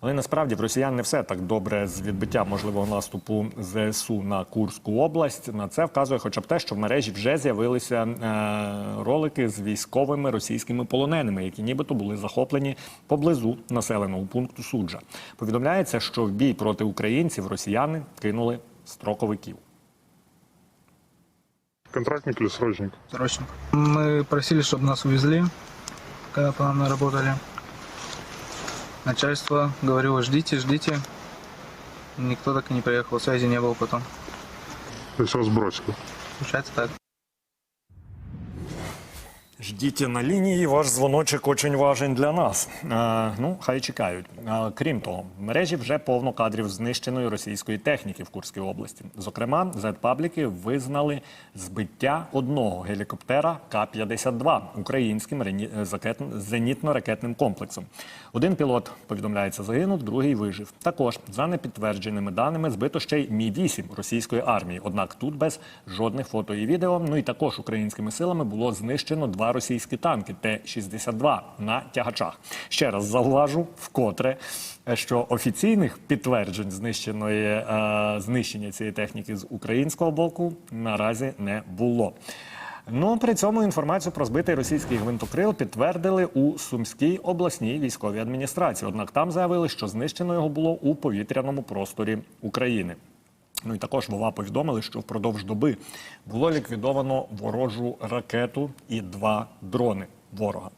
Але насправді в росіян не все так добре з відбиттям можливого наступу ЗСУ на Курську область. На це вказує, хоча б те, що в мережі вже з'явилися е, ролики з військовими російськими полоненими, які нібито були захоплені поблизу населеного пункту суджа. Повідомляється, що в бій проти українців росіяни кинули строковиків. Контрактник или срочник? Срочно. Мы просили, чтобы нас увезли, когда по нам работали. Начальство говорило, ждите, ждите. Никто так и не приехал, связи не было потом. То есть вас бросили. Получается так. Ждіть на лінії, ваш дзвоночок очень важен для нас. Е, ну, хай чекають. Е, крім того, в мережі вже повно кадрів знищеної російської техніки в Курській області. Зокрема, зет-пабліки визнали збиття одного гелікоптера К-52 українським е, зенітно-ракетним комплексом. Один пілот, повідомляється, загинув, другий вижив. Також, за непідтвердженими даними, збито ще й Мі-8 російської армії. Однак тут без жодних фото і відео. Ну і також українськими силами було знищено російські танки Т-62 на тягачах. Ще раз зауважу вкотре, що офіційних підтверджень знищеної е, знищення цієї техніки з українського боку наразі не було. Ну при цьому інформацію про збитий російський гвинтокрил підтвердили у Сумській обласній військовій адміністрації. Однак там заявили, що знищено його було у повітряному просторі України. Ну і також Вова повідомили, що впродовж доби було ліквідовано ворожу ракету і два дрони ворога.